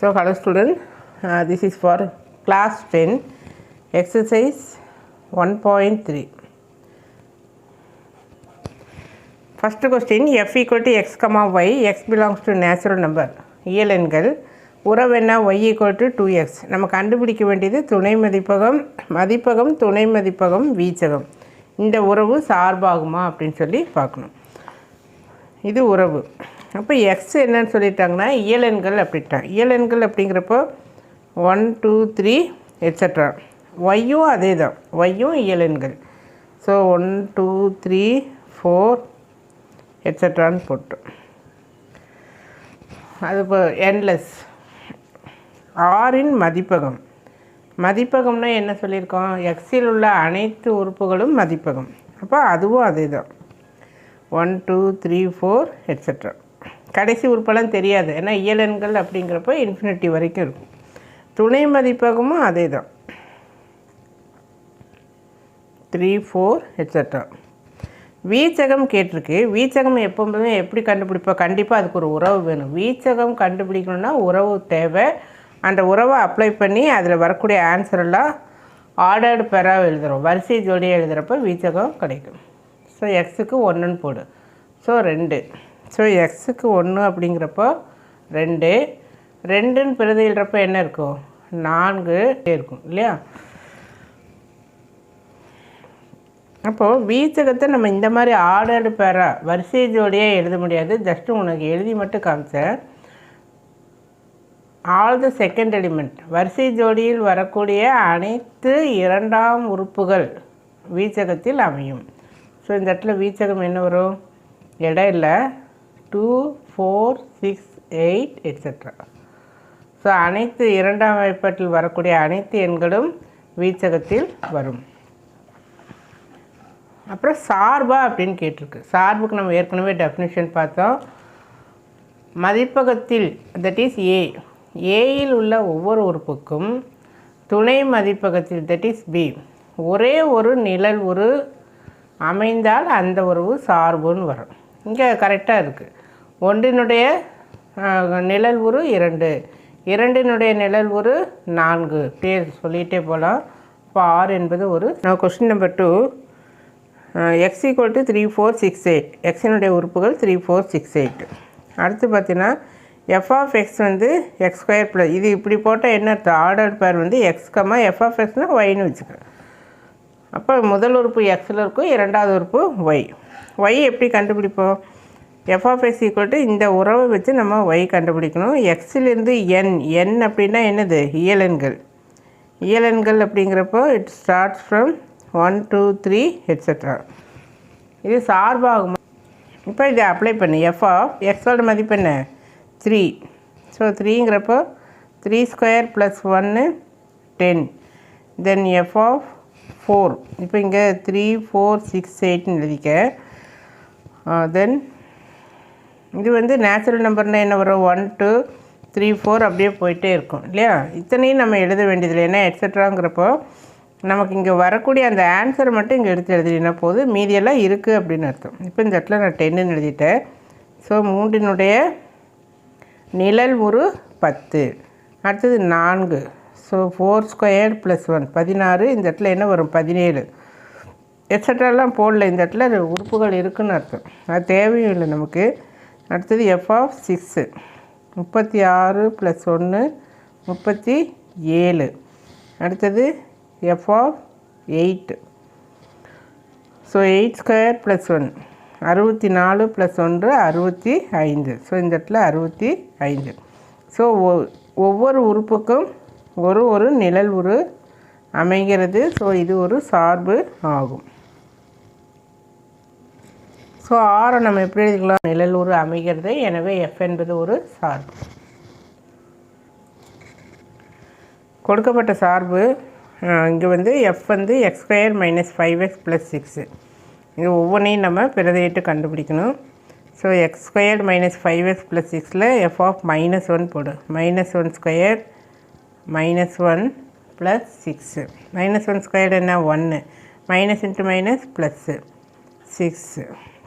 So, hello student, uh, this is for class 10, exercise 1.3. First question, f equal to x comma y, x belongs to natural number. இயல் எண்கள் உறவென்ன y equal to 2x. நம்ம கண்டுபிடிக்க வேண்டியது துணை மதிப்பகம் மதிப்பகம் துணை மதிப்பகம் வீச்சகம் இந்த உறவு சார்பாகுமா அப்படின்னு சொல்லி பார்க்கணும் இது உறவு அப்போ எக்ஸ் என்னன்னு சொல்லிட்டாங்கன்னா இயலெண்கள் அப்படின்ட்டாங்க இயலெண்கள் அப்படிங்கிறப்போ ஒன் டூ த்ரீ எட்ஸட்ரா ஒய்யும் அதே தான் ஒய்யும் இயலெண்கள் so one two three four எட்ஸட்ரான்னு போட்டோம். அது இப்போ என்லெஸ் ஆறின் மதிப்பகம். மதிப்பகம்னா என்ன சொல்லியிருக்கோம்? எக்ஸில் உள்ள அனைத்து உறுப்புகளும் மதிப்பகம். அப்போ அதுவும் அதே தான் one two three four etcetera கடைசி உறுப்பெல்லாம் தெரியாது. ஏன்னா இயலன்கள் அப்படிங்கிறப்ப இன்ஃபினிட்டி வரைக்கும் இருக்கும். துணை மதிப்பகமும் அதே தான் த்ரீ ஃபோர் எட்ஸட்ரா வீச்சகம் கேட்டிருக்கு. வீச்சகம் எப்போவுமே எப்படி கண்டுபிடிப்போம் கண்டிப்பாக அதுக்கு ஒரு உறவு வேணும். வீச்சகம் கண்டுபிடிக்கணும்னா உறவு தேவை. அந்த உறவை அப்ளை பண்ணி அதில் வரக்கூடிய ஆன்சரெல்லாம் ஆர்டர்டு பெறாக எழுதுகிறோம் வரிசை ஜோடியாக எழுதுகிறப்ப வீச்சகம் கிடைக்கும். ஸோ எக்ஸுக்கு ஒன்றுன்னு போடு. ஸோ ரெண்டு. ஸோ எக்ஸுக்கு ஒன்று அப்படிங்கிறப்போ ரெண்டு. ரெண்டுன்னு பிரதியிடுறப்ப என்ன இருக்கும்? நான்கு இருக்கும் இல்லையா? அப்போது வீச்சகத்தை நம்ம இந்த மாதிரி ஆர்டர்டு பேரா வரிசை ஜோடியாக எழுத முடியாது. ஜஸ்ட்டு உனக்கு எழுதி மட்டும் காமிச்சேன் ஆல் த செகண்ட் எலிமெண்ட் வரிசை ஜோடியில் வரக்கூடிய அனைத்து இரண்டாம் உறுப்புகள் வீச்சகத்தில் அமையும். ஸோ இந்த இடத்துல வீச்சகம் என்ன வரும்? இடம் இல்லை two four six eight etcetera so அனைத்து இரண்டாம் வாய்ப்பாட்டில் வரக்கூடிய அனைத்து எண்களும் வீச்சகத்தில் வரும். அப்புறம் சார்பா அப்படின்னு கேட்டிருக்கு. சார்புக்கு நம்ம ஏற்கனவே டெஃபினேஷன் பார்த்தோம். மதிப்பகத்தில் தட் இஸ் ஏ ஏயில் உள்ள ஒவ்வொரு உறுப்புக்கும் துணை மதிப்பகத்தில் தட் இஸ் பி ஒரே ஒரு நிழல் ஒரு அமைந்தால் அந்த உறவு சார்புன்னு வரும். இங்கே கரெக்டாக இருக்குது ஒன்றினுடைய நிழல் உரு இரண்டு. இரண்டினுடைய நிழல் உரு நான்கு. பேர் சொல்லிகிட்டே போகலாம் இப்போ ஆறு என்பது ஒரு. நான் question number two x equal to three four six eight எக்ஸினுடைய உறுப்புகள் த்ரீ ஃபோர் சிக்ஸ் எயிட் அடுத்து பார்த்தீங்கன்னா எஃப் ஆஃப் எக்ஸ் வந்து எக்ஸ் ஸ்கொயர் ப்ளஸ் இது இப்படி போட்டால் என்ன ஆர்டர் பேர் வந்து எக்ஸ் கம்மா எஃப் ஆஃப் எக்ஸ்னால் ஒய்னு வச்சுக்கிறேன் அப்போ முதல் உறுப்பு எக்ஸில் இருக்கும் இரண்டாவது உறுப்பு ஒய் ஒய் எப்படி கண்டுபிடிப்போம்? எஃப்ஆஃப்எஸ் ஈக்குவல்ட்டு இந்த உறவை வச்சு நம்ம ஒய் கண்டுபிடிக்கணும். எக்ஸிலேருந்து என் என் அப்படின்னா என்னது? இயலன்கள் இயலன்கள் அப்படிங்கிறப்போ it starts from one two three etcetera இது சார்பாகும். இப்போ இதை அப்ளை பண்ணு. எஃப் ஆஃப் எக்ஸோட மதிப்பு என்ன? த்ரீ ஸோ த்ரீங்கிறப்போ த்ரீ ஸ்கொயர் ப்ளஸ் ஒன்று ten then f of four இப்போ இங்கே த்ரீ ஃபோர் சிக்ஸ் எயிட்னு எழுதிக்க. Uh, தென் இது வந்து நேச்சுரல் நம்பர்னால் என்ன வரும்? ஒன் டூ த்ரீ ஃபோர் அப்படியே போயிட்டே இருக்கும். இல்லையா? இத்தனையும் நம்ம எழுத வேண்டியதில்லை. ஏன்னா எட்ஸட்ராங்கிறப்போ நமக்கு இங்கே வரக்கூடிய அந்த ஆன்சர் மட்டும் இங்கே எடுத்து எழுதினா போது மீதியெல்லாம் இருக்குது அப்படின்னு அர்த்தம். இப்போ இந்த இடத்துல நான் டென்னுன்னு எழுதிட்டேன். ஸோ மூன்றினுடைய நிழல் ஒரு பத்து. அடுத்தது நான்கு. So four square plus one பதினாறு. இந்த இடத்துல என்ன வரும்? பதினேழு. எட்ஸட்ராலாம் போடல. இந்த இடத்துல உறுப்புகள் இருக்குதுன்னு அர்த்தம். அது தேவையும் இல்லை நமக்கு. அடுத்தது எஃப் ஆஃப் சிக்ஸு முப்பத்தி ஆறு ப்ளஸ் ஒன்று முப்பத்தி ஏழு. அடுத்தது f of eight so eight square plus one அறுபத்தி நாலு ப்ளஸ் ஒன்று அறுபத்தி ஐந்து. ஸோ இந்த இடத்துல அறுபத்தி ஐந்து. ஸோ ஒவ்வொரு உறுப்புக்கும் ஒரு ஒரு நிழல் உரு அமைகிறது. ஸோ இது ஒரு சார்பு ஆகும். ஸோ ஆரை நம்ம எப்படி எழுதிக்கலாம்? நிழல் அமைகிறது. எனவே எஃப் என்பது ஒரு சார்பு. கொடுக்கப்பட்ட சார்பு இங்கே வந்து எஃப் வந்து x square minus five x plus six இது ஒவ்வொன்றையும் நம்ம பிரதையிட்டு கண்டுபிடிக்கணும். So x square minus five x plus சிக்ஸில் எஃப் ஆஃப் மைனஸ் ஒன் போடு. Minus one square minus one plus six minus one square என்ன? ஒன்று minus into minus plus six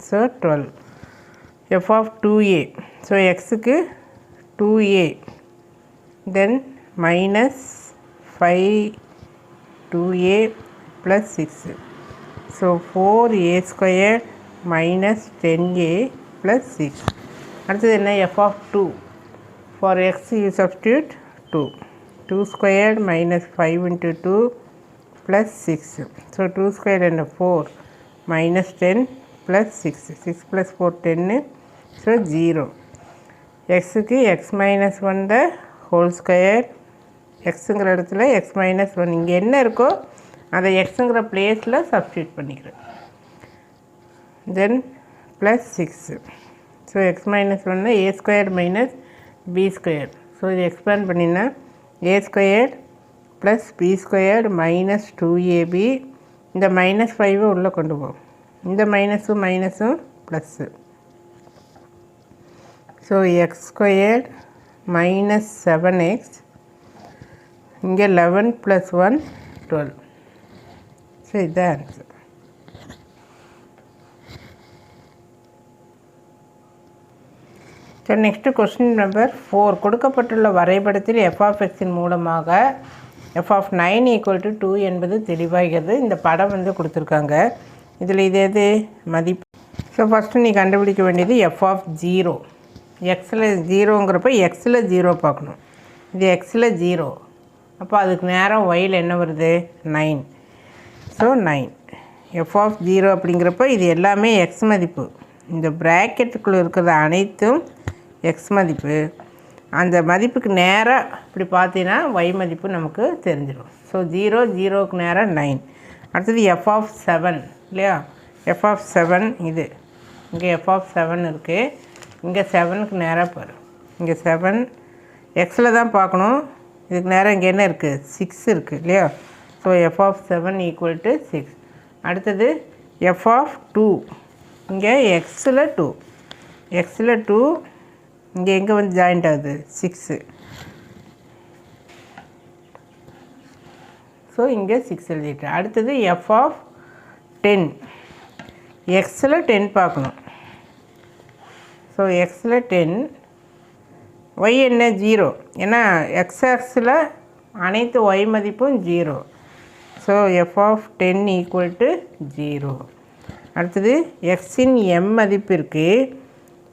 so twelve f of two a so எக்ஸுக்கு two a then minus five two a plus six so four a square minus ten a plus six அடுத்தது என்ன? F of two for x you substitute two two square minus five into two plus six so two square என்ன four minus ten plus six six plus four ten so zero எக்ஸுக்கு x minus one the whole square எக்ஸுங்கிற இடத்துல X minus one இங்கே என்ன இருக்கோ அதை எக்ஸுங்கிற பிளேஸில் substitute பண்ணிக்கிறேன் then plus six so x minus ஒன்று a square minus b square so இது எக்ஸ்பேண்ட் பண்ணினா a square plus b square minus two ab இந்த மைனஸ் ஃபைவை உள்ளே கொண்டு போகும் இந்த மைனஸும் மைனஸும் plus so x squared minus seven x இங்கே eleven plus one twelve so இதுதான் answer so next question number four கொடுக்கப்பட்டுள்ள வரைபடத்தில் எஃப் எக்ஸின் மூலமாக f of nine equal to two என்பது தெளிவாகிறது. இந்த படம் வந்து கொடுத்துருக்காங்க. இதில் இது எது? மதிப்பு. ஸோ ஃபஸ்ட்டு நீ கண்டுபிடிக்க வேண்டியது எஃப் ஆஃப் ஜீரோ எக்ஸில் ஜீரோங்கிறப்ப எக்ஸில் ஜீரோ பார்க்கணும். இது எக்ஸில் ஜீரோ அப்போ அதுக்கு நேரம் ஒயில் என்ன வருது? Nine so nine f of zero அப்படிங்கிறப்ப இது எல்லாமே எக்ஸ் மதிப்பு. இந்த ப்ராக்கெட்டுக்குள்ளே இருக்கிறது அனைத்தும் எக்ஸ் மதிப்பு. அந்த மதிப்புக்கு நேராக இப்படி பார்த்தீங்கன்னா ஒய் மதிப்பு நமக்கு தெரிஞ்சிடும் ஸோ ஜீரோ ஜீரோவுக்கு நேராக நைன் அடுத்தது எஃப் ஆஃப் செவன் இல்லையா? எஃப் ஆஃப் செவன் இது. இங்கே எஃப் ஆஃப் செவன் இருக்குது இங்கே செவனுக்கு நேராக பாரு. இங்கே செவன் எக்ஸில் தான் பார்க்கணும். இதுக்கு நேராக இங்கே என்ன இருக்குது சிக்ஸ் இருக்குது இல்லையா? So f of seven equal to six அடுத்தது எஃப் ஆஃப் டூ இங்கே எக்ஸில் டூ எக்ஸில் டூ இங்கே எங்கே வந்து ஜாயிண்ட் ஆகுது சிக்ஸு ஸோ இங்கே சிக்ஸ் எழுதிட்டேன். அடுத்தது எஃப் ஆஃப் டென் எக்ஸில் டென் பார்க்கணும். ஸோ எக்ஸில் டென் ஒய் என்ன? ஜீரோ ஏன்னா எக்ஸ் ஆக்ஸில் அனைத்து ஒய் மதிப்பும் zero so f of ten equal to zero அடுத்தது எக்ஸின் எம் மதிப்பு இருக்குது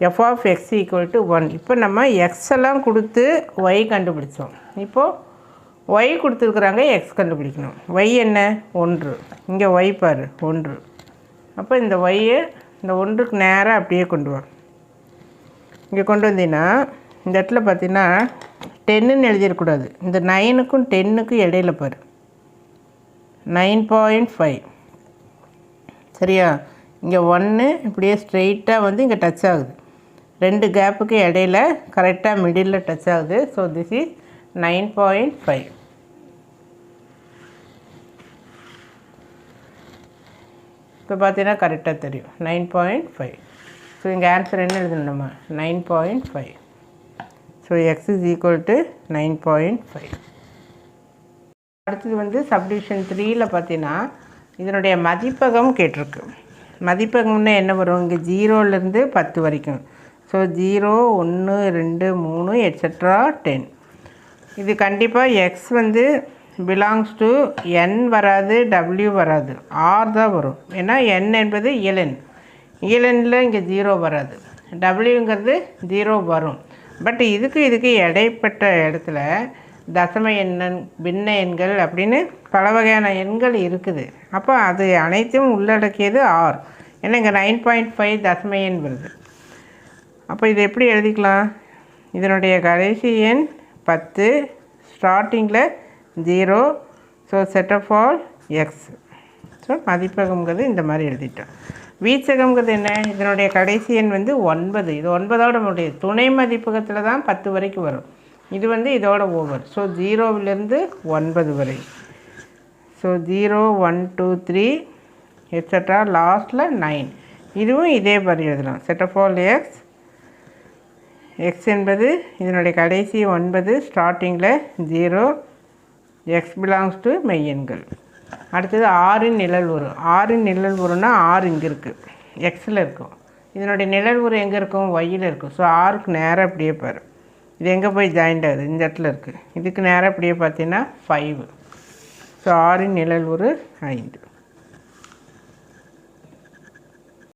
f of x equal to one இப்போ நம்ம எக்ஸ் எல்லாம் கொடுத்து ஒய் கண்டுபிடிச்சோம். இப்போது ஒய் கொடுத்துருக்குறாங்க எக்ஸ் கண்டுபிடிக்கணும். ஒய் என்ன? ஒன்று. இங்கே ஒய் பாரு ஒன்று. அப்போ இந்த ஒய்யை இந்த ஒன்றுக்கு நேராக அப்படியே கொண்டு வா. இங்கே கொண்டு வந்தீங்கன்னா இந்த இடத்துல பார்த்தீங்கன்னா டென்னுன்னு எழுதிடக்கூடாது இந்த நைனுக்கும் டென்னுக்கும் இடையில பாரு. நைன் பாயிண்ட் ஃபைவ் சரியா? இங்கே ஒன்று இப்படியே ஸ்ட்ரெயிட்டாக வந்து இங்கே டச் ஆகுது. ரெண்டு கேப்புக்கு இடையில கரெக்டாக மிடில் டச் ஆகுது. So this is nine point five இப்போ பார்த்தீங்கன்னா கரெக்டாக தெரியும். நைன் பாயிண்ட் ஃபைவ் ஸோ இங்கே ஆன்சர் என்ன எழுதணும்? நம்ம nine point five so x is equal to nine point five அடுத்தது வந்து சப்டிவிஷன் த்ரீயில் பார்த்தீங்கன்னா இதனுடைய மதிப்பகம் கேட்டிருக்கு. மதிப்பகம்னா என்ன வரும்? இங்கே ஜீரோலேருந்து பத்து வரைக்கும். ஸோ ஜீரோ ஒன்று ரெண்டு மூணு எட்ஸட்ரா டென் இது கண்டிப்பாக எக்ஸ் வந்து பிலாங்ஸ் டு என் வராது டபிள்யூ வராது. ஆர் தான் வரும். ஏன்னா என் என்பது இயலன் இயலனில் இங்கே ஜீரோ வராது. டபிள்யூங்கிறது ஜீரோ வரும். பட் இதுக்கு இதுக்கு இடைப்பட்ட இடத்துல தசம எண்ணன் பின்ன எண்கள் அப்படின்னு பல வகையான எண்கள் இருக்குது. அப்போ அது அனைத்தும் உள்ளடக்கியது ஆர் ஏன்னா இங்கே நைன் பாயிண்ட் ஃபைவ் தசம எண் வருது. அப்போ இதை எப்படி எழுதிக்கலாம்? இதனுடைய கடைசி எண் பத்து ஸ்டார்டிங்கில் zero so set of all x so மதிப்பகம்ங்கிறது இந்த மாதிரி எழுதிட்டோம். வீச்சகம்ங்கிறது என்ன? இதனுடைய கடைசி எண் வந்து ஒன்பது. இது ஒன்பதோட நம்முடைய துணை மதிப்பகத்தில் தான் பத்து வரைக்கும் வரும். இது வந்து இதோட ஓவர் ஸோ ஜீரோவிலேருந்து ஒன்பது வரை. So zero one two three etcetera லாஸ்ட்டில் நைன் இதுவும் இதே மாதிரி எழுதலாம். Set of all x x என்பது இதனுடைய கடைசி ஒன்பது ஸ்டார்டிங்கில் ஜீரோ எக்ஸ் பிலாங்ஸ் டு மெய்யெண்கள் அடுத்தது ஆறின் நிழல் உரு. ஆறின் நிழல் உருன்னா ஆறு இங்கே இருக்குது எக்ஸில் இருக்கும். இதனுடைய நிழல் உரு எங்கே இருக்கும்? ஒய்யில் இருக்கும். ஸோ ஆறுக்கு நேராக அப்படியே பாரு. இது எங்கே போய் ஜாயிண்ட் ஆகுது? இந்த இடத்துல இருக்குது இதுக்கு நேராக அப்படியே பார்த்தீங்கன்னா ஃபைவ் ஸோ ஆறின் நிழல் உரு ஐந்து.